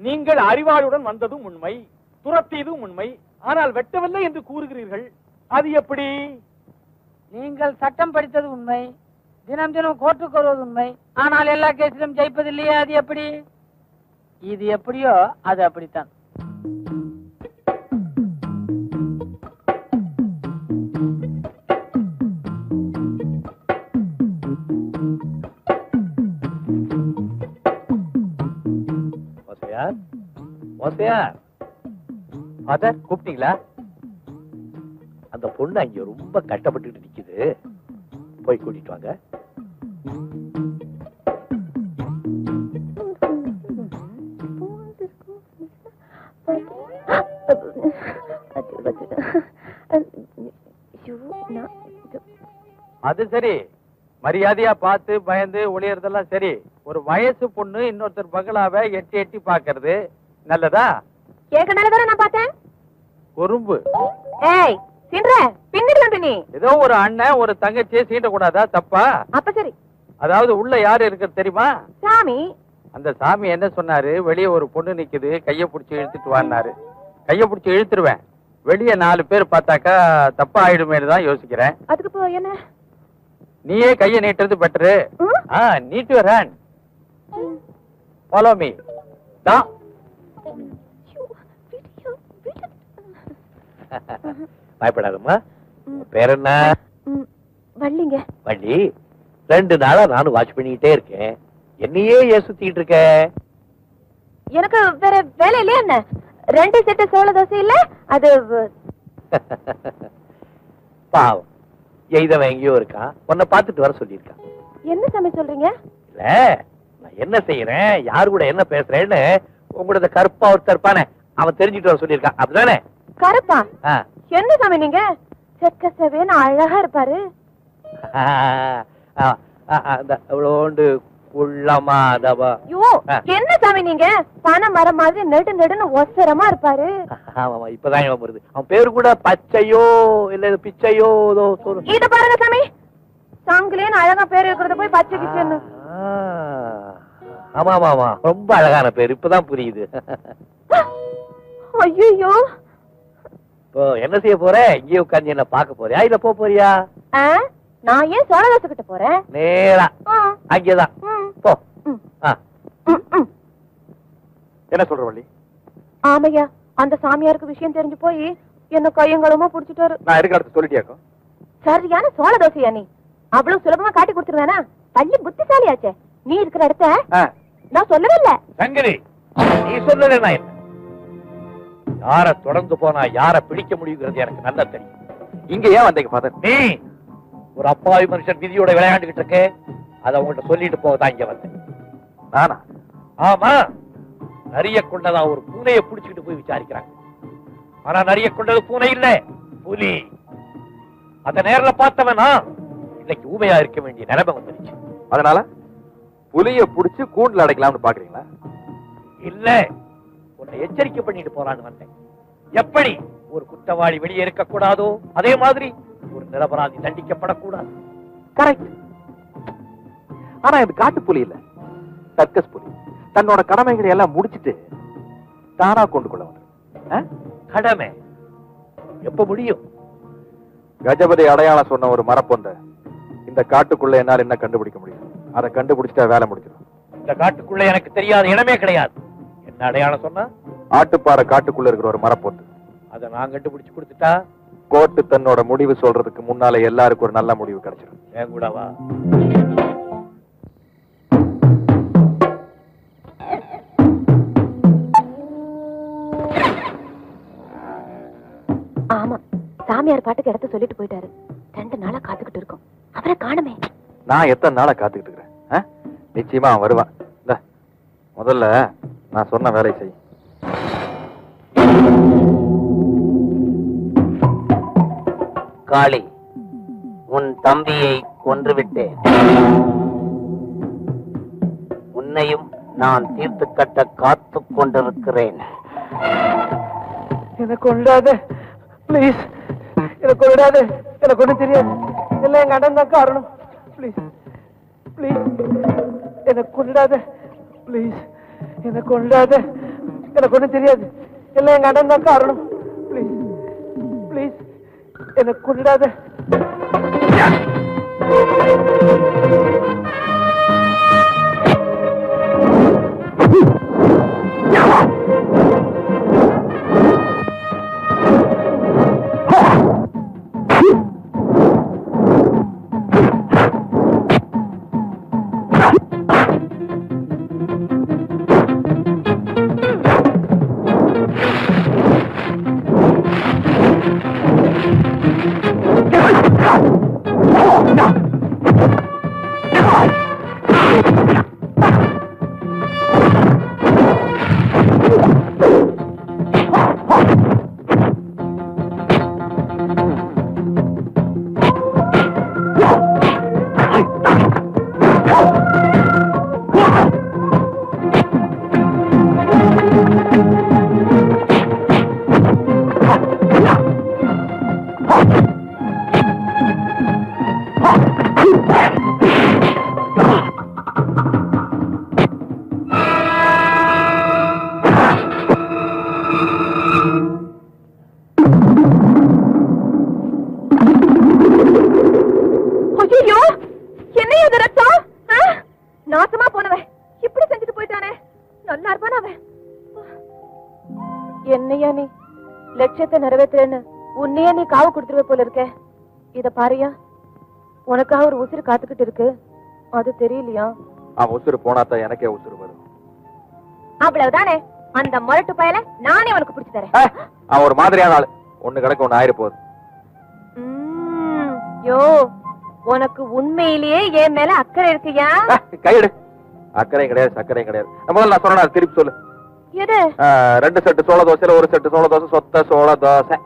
நீங்கள் அறிவாளுடன் வந்ததும் உண்மை துரத்தியதும் உண்மை. ஆனால் வெட்டவில்லை என்று கூறுகிறீர்கள் அது எப்படி? நீங்கள் சட்டம் படித்தது உண்மை தினம் தினம் கோர்ட்டுக்கு வருவது உண்மை. ஆனால் எல்லா கேஸிலும் ஜெயிப்பதில்லையே அது எப்படி? இது எப்படியோ அது அப்படித்தான். ஓசையார் மதர் கூப்பிட்டீங்களா? அந்த பொண்ணு அங்க ரொம்ப கட்டப்பட்டு நிக்குது. போய் கூட்டிட்டு வாங்க. அது சரி. மரியாதையா பார்த்து பயந்து ஒளியறதெல்லாம் சரி. ஒரு வயசு பொண்ணு இன்னொருத்தர் பகலாவை எட்டி எட்டி பாக்குறது நல்லதா? கேட்கனால தானே நான் பார்த்தேன். குறும்பு. ஏய் சின்ற பின்னிடலாம் பின்னி ஏதோ ஒரு அண்ணன் ஒரு தங்கச்சியை சீண்டக்கூடாதா? தப்பா? அப்ப சரி. அதாவது உள்ள யாரு இருக்கிறது தெரியுமா? சாமி. அந்த சாமி என்ன சொன்னாரு? வெளியே ஒரு பொண்ணு நிக்குது கைய புடிச்சு இழுத்துட்டு வான்னாரு. கைய புடிச்சு இழுத்துருவேன். வெளியே நாலு பேர் பார்த்தாக்கா தப்பா ஆயிடுமேனு தான் யோசிக்கிறேன். அதுக்கு இப்போ என்ன? நீயே கைய நீட்டுறது better need your hand follow me தான் பயப்படாதம்மா. பேர் என்ன வள்ளிங்க. வள்ளி ரெண்டு நாளா நானும் வாட்ச் பண்ணிக்கிட்டே இருக்கேன். என்னையே ஏன் சுத்திட்டு இருக்க? எனக்கு வேற வேலை இல்லையா என்ன? ரெண்டு செட்டு சோள தோசை இல்ல அது பாவம். எய்தவன் எங்கேயோ இருக்கான். உன்னை பார்த்துட்டு வர சொல்லியிருக்கான். என்ன சாமி சொல்றீங்க? இல்ல நான் என்ன செய்யறேன்? யார் கூட என்ன பேசுறேன்னு உங்களோட கருப்பா ஒருத்தர் இருப்பானே அவன் தெரிஞ்சுட்டு வர சொல்லியிருக்கான். அப்படிதானே? கருப்பா. என்ன சாமி நீங்க? செக்க செவேன்னு அழகா இருப்பாரு. குள்ளமா அதவா ஐயோ ஆ. என்ன சாமி நீங்க? பனை மரம் மாதிரி நெடு நெடுன்னு ஒசரமா இருப்பாரு. ஆமா இப்பதான் வருது. அவன் பேரு கூட பச்சையோ இல்ல பிச்சையோ ஏதோ. இத பாருங்க சாமி. சங்கிலேன்னு அழகா பேர் இருக்கிறத போய் பச்சை கிச்சன்னு. ஆமா ஆமா ஆமா ரொம்ப அழகான பேர் இப்பதான் புரியுது. ஐயோ இப்போ என்ன செய்ய போற? இங்கேயே உட்கார்ந்து என்ன பார்க்க போறியா? இல்ல போக போறியா? நான் ஏன் சோழ தோசை கிட்ட போறேன்? நேரா. அங்கேதான். போ. என்ன சொல்ற வள்ளி? ஆமையா அந்த சாமியாருக்கு விஷயம் தெரிஞ்சு போய் என்ன கையங்களுமா புடிச்சிட்டாரு. நான் இருக்க அடுத்து சொல்லிட்டியாக்கும்? சரியான சோழ தோசையா நீ? அவ்வளவு சுலபமா காட்டி கொடுத்துருவேனா? பள்ளி புத்திசாலியாச்சே. நீ இருக்கிற இடத்த நான் சொல்லவே இல்ல சங்கரி நீ சொல்றது என்ன? யார தொடர்ந்து போனா யார பிடிக்க முடியுங்கிறது எனக்கு நல்லா தெரியும். இங்க ஏன் வந்தீங்க ஃபாதர் நீ ஒரு அப்பாவி மனுஷன் விதியோட விளையாண்டுகிட்டு இருக்கு. அதை உங்கள்கிட்ட சொல்லிட்டு போகதான் இங்க வந்தேன். நானா? ஆமா. நிறைய கொண்டதா ஒரு பூனையை புடிச்சுக்கிட்டு போய் விசாரிக்கிறாங்க. ஆனா நிறைய கொண்டது பூனை இல்ல புலி. அத நேரில் பார்த்தவனா இன்னைக்கு ஊமையா இருக்க வேண்டிய நிலைமை வந்துருச்சு. அதனால? புலிய புடிச்சு கூண்டுல அடைக்கலாம்னு பாக்குறீங்களா? இல்ல. உன்னை எச்சரிக்கை பண்ணிட்டு போறான்னு வந்தேன். எப்படி ஒரு குற்றவாளி வெளியே இருக்க கூடாதோ? அதே மாதிரி ஒரு நிரபராதி தண்டிக்கப்படக்கூடாது. கரெக்ட் ஆனா இது காட்டு புலி இல்ல. சர்க்கஸ் புலி. தன்னோட கடமைகளை எல்லாம் முடிச்சிட்டு தானா கொண்டு கொள்ள கடமை. எப்ப முடியும்? கஜபதி அடையாளம் சொன்ன ஒரு மரப்பொந்த. இந்த காட்டுக்குள்ள என்னால என்ன கண்டுபிடிக்க முடியும்? அதை கண்டுபிடிச்சிட்டா வேலை முடிஞ்சிடும். இந்த காட்டுக்குள்ள எனக்கு தெரியாத இடமே கிடையாது. என்ன அடையாளம் சொன்னா? ஆட்டுப்பாறை காட்டுக்குள்ள இருக்கிற ஒரு மரப்பொந்து அதை நான் கண்டுபிடிச்சு கொடுத்துட்டா? கோர்ட்டு தன்னோட முடிவு சொல்றதுக்கு முன்னால எல்லாருக்கும் ஒரு நல்ல முடிவு கிடைச்சிடும். என் கூட வா. ஆமா சாமியார் பாட்டுக்கு இடத்த சொல்லிட்டு போயிட்டாரு. ரெண்டு நாளா காத்துக்கிட்டு இருக்கோம். அவரை காணுமே. நான் எத்தனை நாளா காத்துக்கிட்டு இருக்கிறேன்? நிச்சயமா அவன் வருவான். இந்தா, முதல்ல நான் சொன்ன வேலையை செய். காளி உன் தம்பியை கொன்றுவிட்டேன். உன்னையும் நான் தீர்த்து கட்ட காத்துக் கொண்டிருக்கிறேன். எனக்கு கொண்டாத ப்ளீஸ் எனக்கு கொண்டாத எனக்கு ஒண்ணும் தெரியாது. எல்லாம் எங்க அண்ணன் தான் காரணம். ப்ளீஸ் ப்ளீஸ் என்னை கொண்டாத ப்ளீஸ் என்னை கொண்டாத எனக்கு ஒன்றும் தெரியாது. எல்லாம் எங்கள் அண்ணன் தான் காரணம். ப்ளீஸ் ப்ளீஸ் என்னை கொண்டாத Yeah! நிறைவேத்துறேன்னு உன்னையே நீ காவு கொடுத்துருவே போல இருக்க. இத பாரியா? உனக்காக ஒரு உசிறு காத்துக்கிட்டு இருக்கு. அது தெரியலையா? அவன் உசுறு போனாதான் எனக்கே உசுறு வரும். அவ்வளவுதானே? அந்த முரட்டு பயல நானே உனக்கு பிடிச்சு தரேன். அவன் ஒரு மாதிரியான ஆளு. ஒண்ணு கிடக்கு ஒண்ணு ஆயிர போகுது. யோ உனக்கு உண்மையிலேயே என் மேல அக்கறை இருக்குயா? கையெடு. அக்கறையும் கிடையாது சக்கரையும் கிடையாது. முதல்ல நான் சொன்னேன் திருப்பி சொல்லு. ரெண்டு செட்டு சோள தோசையில ஒரு செட்டு சோள தோசை சொத்த சோள தோசை.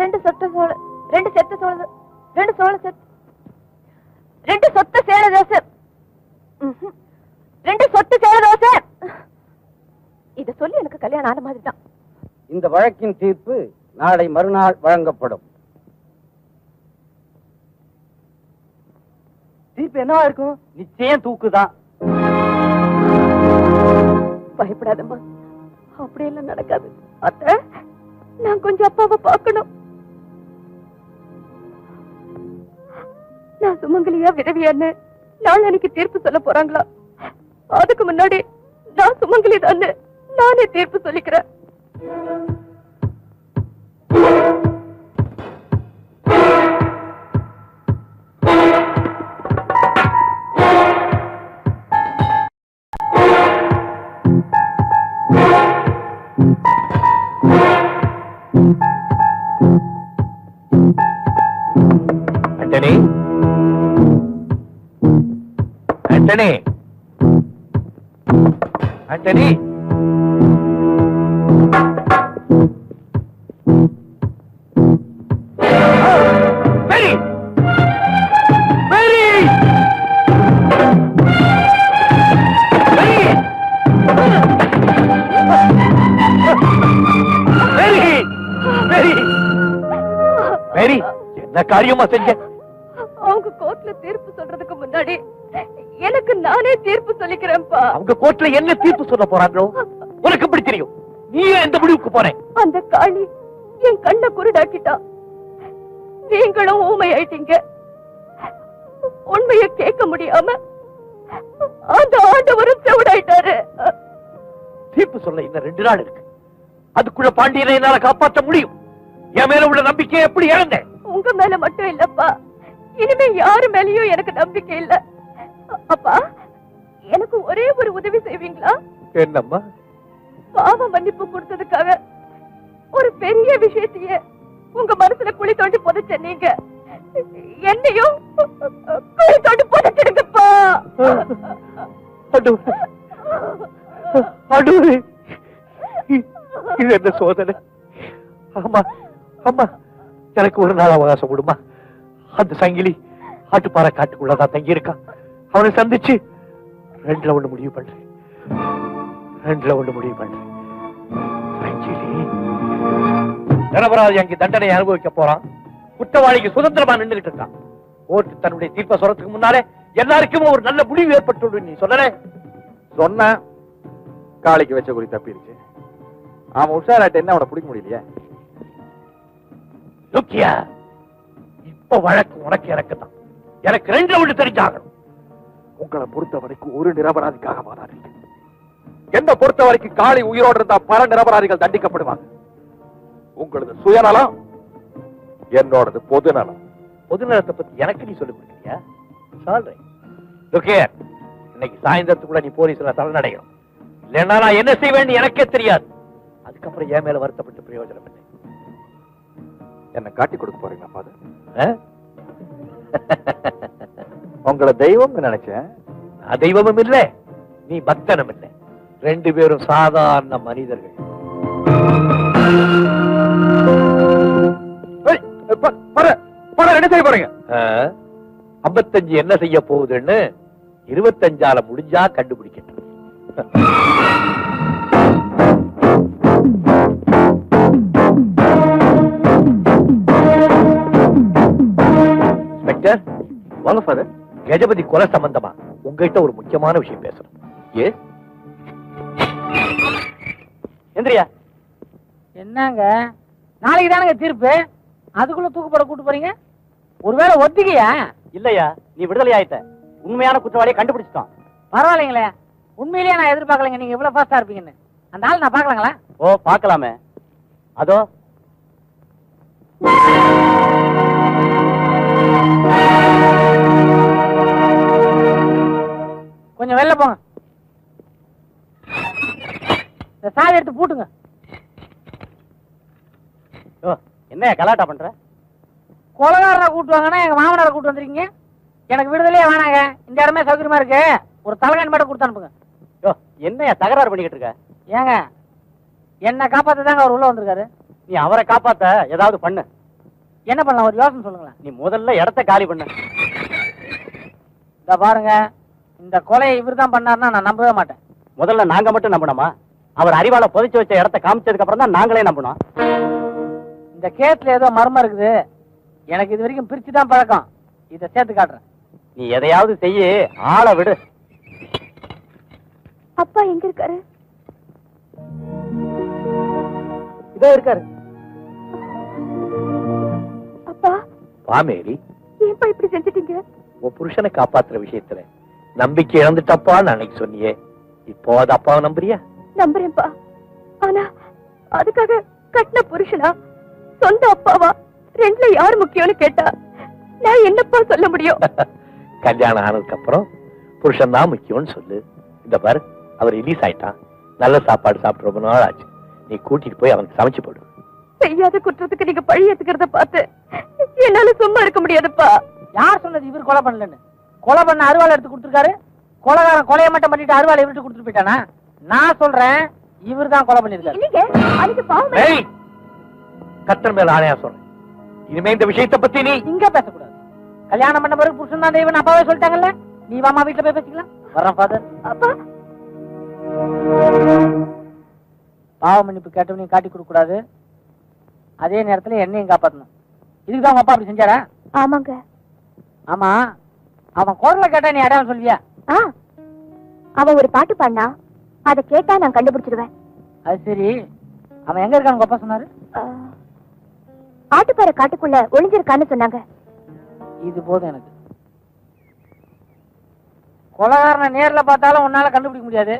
ரெண்டு சொட்ட சோள ரெண்டு செத்த சோள ரெண்டு சோள செத் ரெண்டு சொத்த சேல தோசை. ரெண்டு சொட்டு சேல தோசை. இத சொல்லி எனக்கு கல்யாணம் ஆன மாதிரி தான் இந்த வழக்கின் தீர்ப்பு நாளை மறுநாள் வழங்கப்படும். தீர்ப்பு என்னவா இருக்கும்? நிச்சயம் தூக்குதான். பயப்படாதம்மா. அப்படியெல்லாம் நடக்காது. அத்த நான் கொஞ்சம் அப்பாவை பார்க்கணும். நான் சுமங்கலியா விதவியான்னு நாளைக்கு தீர்ப்பு சொல்ல போறாங்களா? அதுக்கு முன்னாடி நான் சுமங்கலி தானே நானே தீர்ப்பு சொல்லிக்கிறேன். ஆண்டனி. ஆண்டனி. என்ன காரியமா செஞ்ச? அவங்க கோர்ட்ல தீர்ப்பு சொல்றதுக்கு முன்னாடி எனக்கு நானே தீர்ப்பு சொல்லிக்கிறேன்ப்பா. அவங்க கோர்ட்ல என்ன தீர்ப்பு சொல்ல போறாங்களோ உனக்கு எப்படி தெரியும்? நீ ஏன் இந்த முடிவுக்கு போறேன் அந்த காளி என் கண்ணை குருடாக்கிட்டா. நீங்களும் ஊமை ஆயிட்டீங்க உண்மைய கேட்க முடியாம அந்த ஆண்டவரும் செவிடாயிட்டாரு. தீர்ப்பு சொல்ல இன்னும் ரெண்டு நாள் இருக்கு. அதுக்குள்ள பாண்டியனை என்னால காப்பாற்ற முடியும். என் மேல உள்ள நம்பிக்கையை எப்படி இழந்தேன்? உங்க மேல மட்டும் இல்லப்பா. இனிமே யாரு மேலயும் எனக்கு நம்பிக்கை இல்ல. அப்பா எனக்கு ஒரே ஒரு உதவி செய்வீங்களா? என்னம்மா? பாவ மன்னிப்பு கொடுத்ததுக்காக ஒரு பெரிய விஷயத்தையே உங்க மனசுல குழி தோண்டி புதைச்ச நீங்க என்னையும் குழி தோண்டி புதைச்சிடுங்கப்பா. அடூரே இது என்ன சோதனை? அம்மா அம்மா எனக்கு ஒரு நாள் அவகாசம் விடுமா அந்த சங்கிலி ஆட்டுப்பாறை காட்டுக்குள்ளதான் தங்கி இருக்கான் அவனை சந்திச்சு ரெண்டுல ஒண்ணு முடிவு பண்றேன். ரெண்டுல ஒண்ணு முடிவு பண்றேன். நிரபராதி அங்கே தண்டனை அனுபவிக்க போறான். குற்றவாளிக்கு சுதந்திரமா நின்றுகிட்டு இருக்கான். கோர்ட் தன்னுடைய தீர்ப்பை சொல்றதுக்கு முன்னாலே எல்லாருக்கும் ஒரு நல்ல முடிவு ஏற்பட்டு நீ சொல்லல? சொன்னேன் காளிக்கு வச்ச குறி தப்பிருச்சு. அவன் உஷாராட்ட என்ன அவனை பிடிக்க முடியலையே? லுக்கியா இப்ப வழக்கு உனக்கு எனக்கு தான் எனக்கு ரெண்டு ஒன்று தெரிஞ்சாகணும். உங்களை பொறுத்த வரைக்கும் ஒரு நிரபராதிக்காக வாதாடுறீங்க என்ன பொறுத்த வரைக்கும் காளி உயிரோடு இருந்தா பல நிரபராதிகள் தண்டிக்கப்படுவாங்க. உங்களது சுயநலம் என்னோடது பொது நலம் பொது நலத்தை பத்தி எனக்கு நீ சொல்லி கொடுக்குறியா சொல்றேன். இன்னைக்கு சாயந்தரத்துக்குள்ள நீ போலீஸ்ல சரணடையணும் இல்லைன்னா நான் என்ன செய்வேன்னு எனக்கே தெரியாது. அதுக்கப்புறம் என் மேல வருத்தப்பட்டு பிரயோஜனம் இல்லை என்ன காட்டி கொடுக்க போறீங்களா பாது ஆ? உங்களை தெய்வம்னு நினைச்சேன். நான் தெய்வமும் இல்லை நீ பக்தனும் இல்லை. ரெண்டு பேரும் சாதாரண மனிதர்கள். என்ன செய்ய போறீங்க? ஐம்பத்தஞ்சு என்ன செய்ய போகுதுன்னு இருபத்தஞ்சால முடிஞ்சா இன்ஸ்பெக்டர் வாங்க ஃபாதர் கஜபதி கொலை சம்பந்தமா உங்ககிட்ட ஒரு முக்கியமான விஷயம் பேசணும். ஏ? எந்திரியா என்னங்க? நாளைக்கு தானங்க தீர்ப்பு? அதுக்குள்ள தூக்குப்பட கூட்டு போறீங்க? ஒருவேளை ஒத்திக்கையா? இல்லையா? நீ விடுதலை ஆயிட்ட. உண்மையான குற்றவாளியை கண்டுபிடிச்சிட்டான். பரவாயில்லைங்களே. உண்மையிலேயே நான் எதிர்பார்க்கலைங்க. நீங்க இவ்வளவு ஃபாஸ்டா இருப்பீங்கன்னு. அந்த ஆள் நான் பார்க்கலாங்களா? ஓ பார்க்கலாமே. அதோ. கொஞ்சம் வெளில போங்க. இந்த சாவி எடுத்து பூட்டுங்க. ஓ என்னையா கலாட்டா பண்ற? கொலகாரனை கூட்டு வாங்கன்னா எங்க மாமனாரை கூட்டு வந்திருக்கீங்க? எனக்கு விடுதலையே வேணாங்க. இந்த இடமே சௌகரியமா இருக்கு. ஒரு தலைகாணி மட்டும் கொடுத்து அனுப்புங்க. யோ என்னையா தகராறு பண்ணிக்கிட்டு இருக்க? ஏங்க என்ன காப்பாத்த தாங்க அவர் உள்ள வந்திருக்காரு. நீ அவரை காப்பாத்த ஏதாவது பண்ணு. என்ன பண்ணலாம் ஒரு யோசனை சொல்லுங்களேன். நீ முதல்ல இடத்த காலி பண்ணு. இந்த பாருங்க இந்த கொலையை இவர் தான் பண்ணாருன்னா நான் நம்பவே மாட்டேன். முதல்ல நாங்க மட்டும் நம்பணுமா? அவர் அறிவால புதைச்சு வச்ச இடத்த காமிச்சதுக்கு அப்புறம் தான் நாங்களே நம்பணும். இந்த கேஸ்ல ஏதோ மர்மம் இருக்குது. எனக்கு இது வரைக்கும் பிரிச்சு தான் பழக்கம். இதை சேர்த்து காட்டுறேன். நீ எதையாவது செய்ய ஆளை விடு. அப்பா எங்க இருக்காரு? இதோ இருக்காரு. அப்பா பாமேரி ஏன்பா இப்படி செஞ்சிட்டீங்க? உன் புருஷனை காப்பாத்துற விஷயத்துல நம்பிக்கை இழந்துட்டப்பான்னு அன்னைக்கு சொன்னியே. இப்போ அது அப்பாவை நம்புறியா? நம்புறேன்ப்பா. ஆனா அதுக்காக கட்டின புருஷனா? சொந்த அப்பாவா? ரெண்டுல யார் முக்கியம்னு கேட்டா நான் என்னப்பா சொல்ல முடியும்? கல்யாணம் ஆனதுக்கு அப்புறம் புருஷன் தான் முக்கியம்னு சொல்லு. இந்த பாரு அவர் ரிலீஸ் ஆயிட்டான். நல்ல சாப்பாடு சாப்பிட்டு ரொம்ப நாள் ஆச்சு. நீ கூட்டிட்டு போய் அவனுக்கு சமைச்சு போடு. செய்யாத குற்றத்துக்கு நீங்க பழி ஏத்துக்கிறத பார்த்து என்னால சும்மா இருக்க முடியாதுப்பா. யார் சொன்னது இவர் கொலை பண்ணலன்னு? கொலை பண்ண அருவாள் எடுத்து கொடுத்துருக்காரு. கொலைகாரன் கொலையை மட்டும் பண்ணிட்டு அருவாள் இவர்கிட்ட கொடுத்துட்டு போயிட்டானா? நான் சொல்றேன் இவர் தான் கொலை பண்ணிருக்காரு கத்தர் மேல ஆணையா சொல்றேன். இனிமே இந்த விஷயத்தை பத்தி நீ இங்க பேசக்கூடாது. கல்யாணம் பண்ண பிறகு புருஷன் தான் தெய்வம் அப்பாவே சொல்லிட்டாங்கல்ல? நீ வாமா வீட்டுல போய் பேசிக்கலாம். வர்றேன் ஃபாதர் அப்பா. பாவ மன்னிப்பு கேட்டவனையும் காட்டி கொடுக்க கூடாது. அதே நேரத்துல என்னையும் காப்பாத்தணும். இதுக்கு தான் உங்க அப்பா அப்படி செஞ்சாரா? ஆமாங்க. ஆமா. அவன் குரலை கேட்டா நீ அடையாளம் சொல்வியா? அவன் ஒரு பாட்டு பாடினா அதை கேட்டா நான் கண்டுபிடிச்சிடுவேன் அது சரி. அவன் எங்க இருக்கான்னு உங்க அப்பா சொன்னாரு? ஆட்டுப்பாறை காட்டுக்குள்ள ஒளிஞ்சிருக்கான்னு சொன்னாங்க. இது போதும் எனக்கு. கொலகாரனை நேர்ல பார்த்தாலும் உன்னால கண்டுபிடிக்க முடியாது.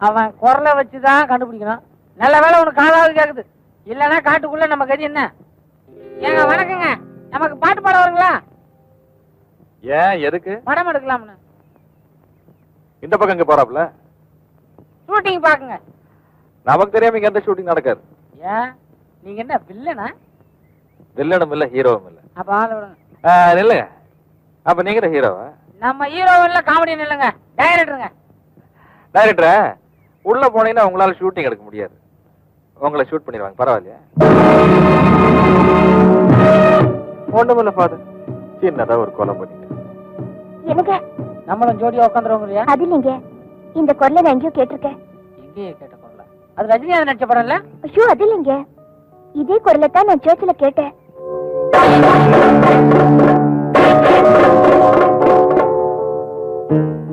அவன் குரலை வச்சுதான் கண்டுபிடிக்கணும். நல்ல வேளை உனக்கு காலாவது கேக்குது. இல்லைன்னா காட்டுக்குள்ள நம்ம கதி என்ன? ஏங்க வணக்கங்க. நமக்கு பாட்டு பாட வருங்களா? ஏன் எதுக்கு? படம் எடுக்கலாம்னு. இந்த பக்கம் இங்க போறாப்ல ஷூட்டிங் பாக்குங்க நமக்கு தெரியாம இங்க எந்த ஷூட்டிங் நடக்காது. ஏன்? நீங்க என்ன வில்லனா வில்லனும் இல்ல ஹீரோவும் இல்ல. அப்ப ஆள விடுங்க. நில்லுங்க. அப்ப நீங்க தான் ஹீரோவா நம்ம ஹீரோ இல்ல காமெடி இல்லைங்க டைரக்டருங்க டைரக்டரா உள்ள போனீங்கன்னா உங்களால ஷூட்டிங் எடுக்க முடியாது. உங்களை ஷூட் பண்ணிடுவாங்க பரவாயில்லையா? ஒண்ணுமில்ல ஃபாதர் சின்னதா ஒரு கொலை பண்ணிட்டு. எனக்கு நம்மளும் ஜோடியா உட்காந்துருவோங்க இல்லையா அது இல்லைங்க. இந்த குரலை நான் எங்கேயோ கேட்டிருக்கேன். எங்கேயே கேட்ட குரல அது ரஜினிகாந்த் நடிச்ச படம் இல்ல ஐயோ அது இல்லைங்க. இதே குரலை தான் நான் சர்ச்சில் கேட்டேன்.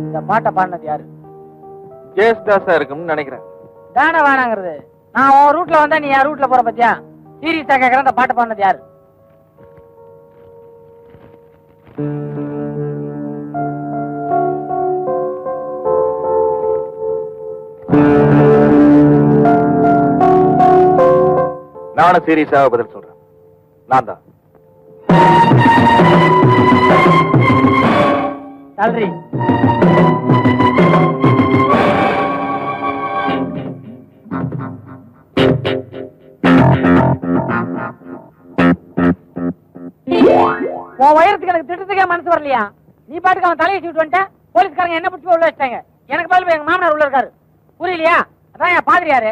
இந்த பாட்டை பாடினது யாரு? இருக்கும்னு நினைக்கிறேன். தானே வேணாங்கிறது நான் உன் ரூட்ல வந்தா நீ என் ரூட்ல போற பத்தியா? சீரியஸா கேக்குறேன் அந்த பாட்டு பாடினது யாரு? நானும் சீரியஸாக பதில் சொல்றேன். நான் தான். தல்றி உன் உயரத்துக்கு எனக்கு திட்டத்துக்கே மனசு வரலையா? நீ பாட்டுக்கு அவன் தலையை வச்சுட்டு வந்துட்ட? போலீஸ்காரங்க என்ன பிடிச்சி உள்ள வச்சிட்டாங்க? எனக்கு பதில் எங்க மாமனார் உள்ள இருக்காரு. புரியலையா? அதான் என் பாதிரியாரு.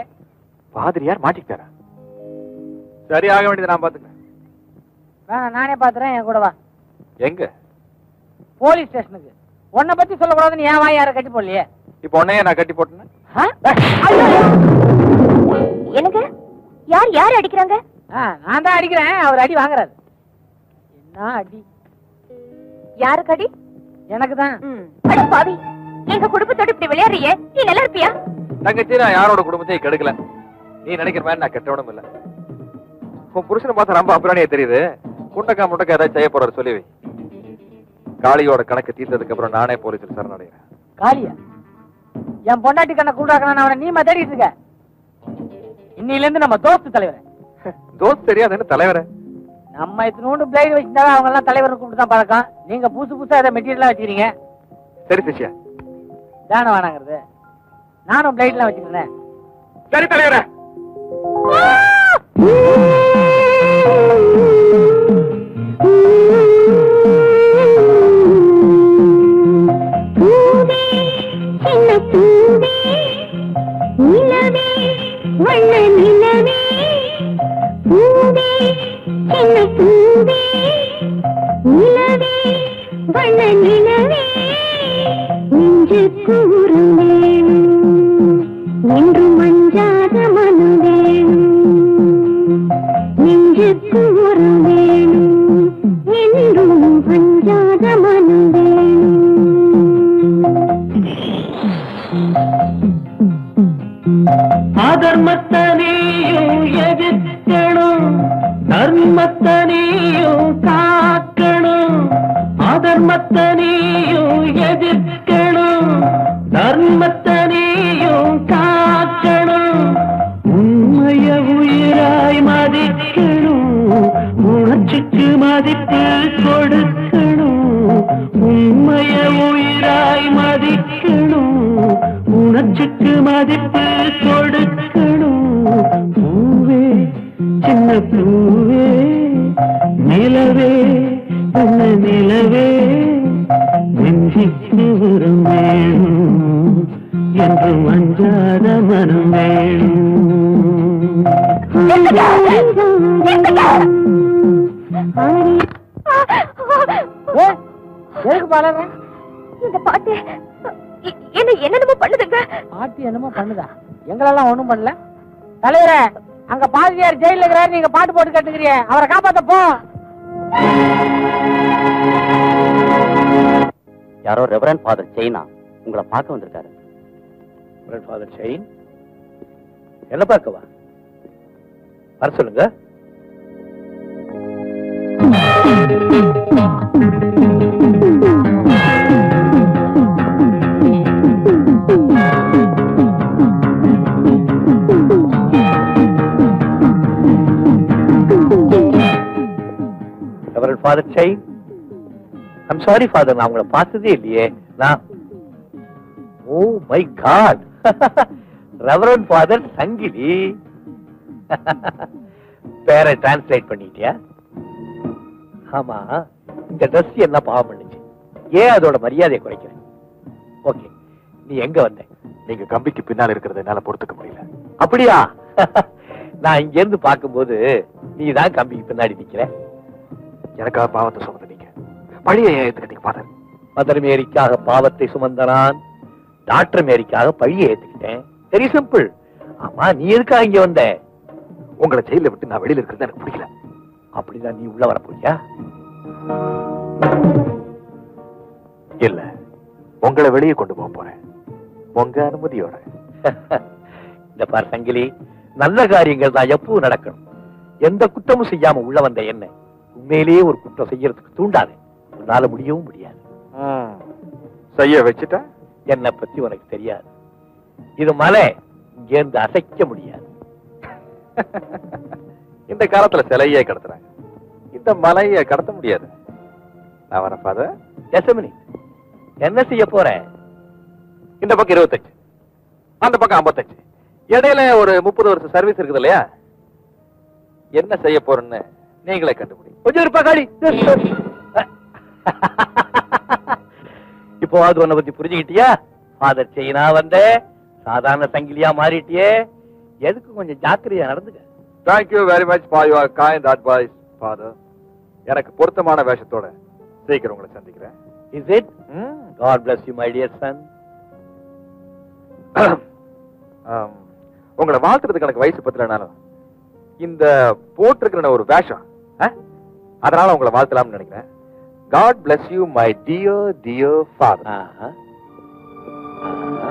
பாதிரியார் மாட்டிக்கிட்டாரா சரி ஆக வேண்டியது நான் பாத்துக்கிறேன் வேணாம் நானே பாத்துறேன் என் கூட வா. எங்க? போலீஸ் ஸ்டேஷனுக்கு. உன்னை பத்தி சொல்லக்கூடாதுன்னு ஏன் வாய் யாரை கட்டி போடலையே. இப்போ உன்னையே நான் கட்டி போட்டேன்! எனக்கு யார் யார் அடிக்கிறாங்க? ஆ, நான் தான் அடிக்கிறேன் அவர் அடி வாங்குறாரு. என்ன அடி. யாருக்கு அடி எனக்கு தான். அட பாவி. எங்க குடும்பத்தோட இப்படி விளையாடுறியே? நீ நல்லா இருப்பியா? தங்கச்சி நான் யாரோட குடும்பத்தையும் கெடுக்கல. நீ நினைக்கிற மாதிரி நான் கெட்டவனும் இல்ல. உன் புருஷனை பார்த்தா ரொம்ப அப்புறானியே தெரியுது. முண்டக்கா முண்டக்கா ஏதாச்சும் செய்ய போறாரு சொல்லி வை. காளியோட கணக்கு தீர்த்ததுக்கு அப்புறம் நானே போலீஸில் சரணடைகிறேன். காளியா? என் பொண்டாட்டி கண்ணை கூடாக்கணும் அவனை நீமா தேடிட்டு இருக்க. இன்னில இருந்து நம்ம தோஸ்து தலைவர். தோஸ்த் தெரியாதுன்னு தலைவரே. நம்ம இத்தினோண்டு பிளேடு வச்சிருந்தாலும் அவங்க எல்லாம் தலைவர் கூப்பிட்டு தான் பழக்கம் நீங்க புதுசு புதுசா இதை மெட்டீரியலா வச்சுக்கிறீங்க சரி சிஷ்யா தானே வேணாங்கிறது. நானும் பிளேட்லாம் வச்சுக்கிறேன் சரி தலைவரே. என்று பாட்டு என்னமோ பண்ணுதா? எங்களெல்லாம் ஒண்ணும் பண்ணல. தலைவரே அங்க பாதிரியார் ஜெயில இருக்கிறாரு நீங்க பாட்டு போட்டு கட்டுக்கிறீங்க. அவரை காப்பாத்த போ. யாரோ ரெவரன் ஃபாதர் செயினா உங்களை பார்க்க வந்திருக்காரு. ஃபாதர் ஷெயின் என்ன பார்க்கவா? வர சொல்லுங்க. Father Shane I'm sorry father நான் உங்களை பார்த்ததே இல்லையே. நான் ஓ my God reverend father Sangili. பேரை டிரான்ஸ்லேட் பண்ணிட்டியா? ஆமா இந்த ட்ரெஸ் என்ன பாவம் பண்ணுச்சு. ஏன் அதோட மரியாதையை குறைக்கிறேன்? ஓகே நீ எங்க வந்த? நீங்க கம்பிக்கு பின்னால் இருக்கிறத என்னால பொறுத்துக்க முடியல. அப்படியா? நான் இங்க இருந்து பார்க்கும்போது நீ தான் கம்பிக்கு பின்னாடி நிக்கிற. எனக்காக பாவத்தை சுமந்து நீங்க. பழிய ஏத்துக்கிட்டீங்க ஃபாதர் மதர் மேரிக்காக பாவத்தை சுமந்தனான் டாக்டர் மேரிக்காக பழியை ஏத்துக்கிட்டேன். வெரி சிம்பிள் ஆமா நீ எதுக்காக இங்க வந்த? உங்களை ஜெயில விட்டு நான் வெளியில இருக்கிறது எனக்கு பிடிக்கல. அப்படிதான் நீ உள்ள வர போறியா இல்ல. உங்களை வெளியே கொண்டு போக போறேன். உங்க அனுமதியோட. இந்த பார் சங்கிலி நல்ல காரியங்கள் தான் எப்பவும் நடக்கணும். எந்த குற்றமும் செய்யாம உள்ள வந்த என்ன? உண்மையிலேயே ஒரு குற்றம் செய்யறதுக்கு தூண்டாது. உன்னால முடியவும் முடியாது. செய்ய வச்சுட்ட? என்னை பத்தி உனக்கு தெரியாது. இது மலை இங்கேருந்து அசைக்க முடியாது. இந்த காலத்துல சிலையே கடத்துறாங்க. இந்த மலையை கடத்த முடியாது. நான் வரேன் ஃபாதர் எசமினி என்ன செய்ய போற? இந்த பக்கம் இருபத்தஞ்சு. அந்த பக்கம் ஐம்பத்தஞ்சு. இடையில ஒரு முப்பது வருஷம் சர்வீஸ் இருக்குது இல்லையா? என்ன செய்ய போறேன்னு நீங்களே கண்டுபிடி. கொஞ்சம் இருப்பா காளி. இப்போ அது உன்னை பத்தி புரிஞ்சுக்கிட்டியா? ஃபாதர் செயினா வந்த சாதாரண சங்கிலியா மாறிட்டியே. எதுக்கு கொஞ்சம் ஜாக்கிரதையா நடந்துக்க? Thank you very much for your kind advice father எனக்கு பொருத்தமான வேஷத்தோட சீக்கிரம் உங்களை சந்திக்கிறேன். Is it God bless you my dear son உங்களை வாழ்த்துறதுக்கு எனக்கு வயசு பத்தலனாலும் இந்த போட்டிருக்கிற ஒரு வேஷம்? அதனால உங்களை வாழ்த்தலாம்னு நினைக்கிறேன். God bless you my dear dear father Aha.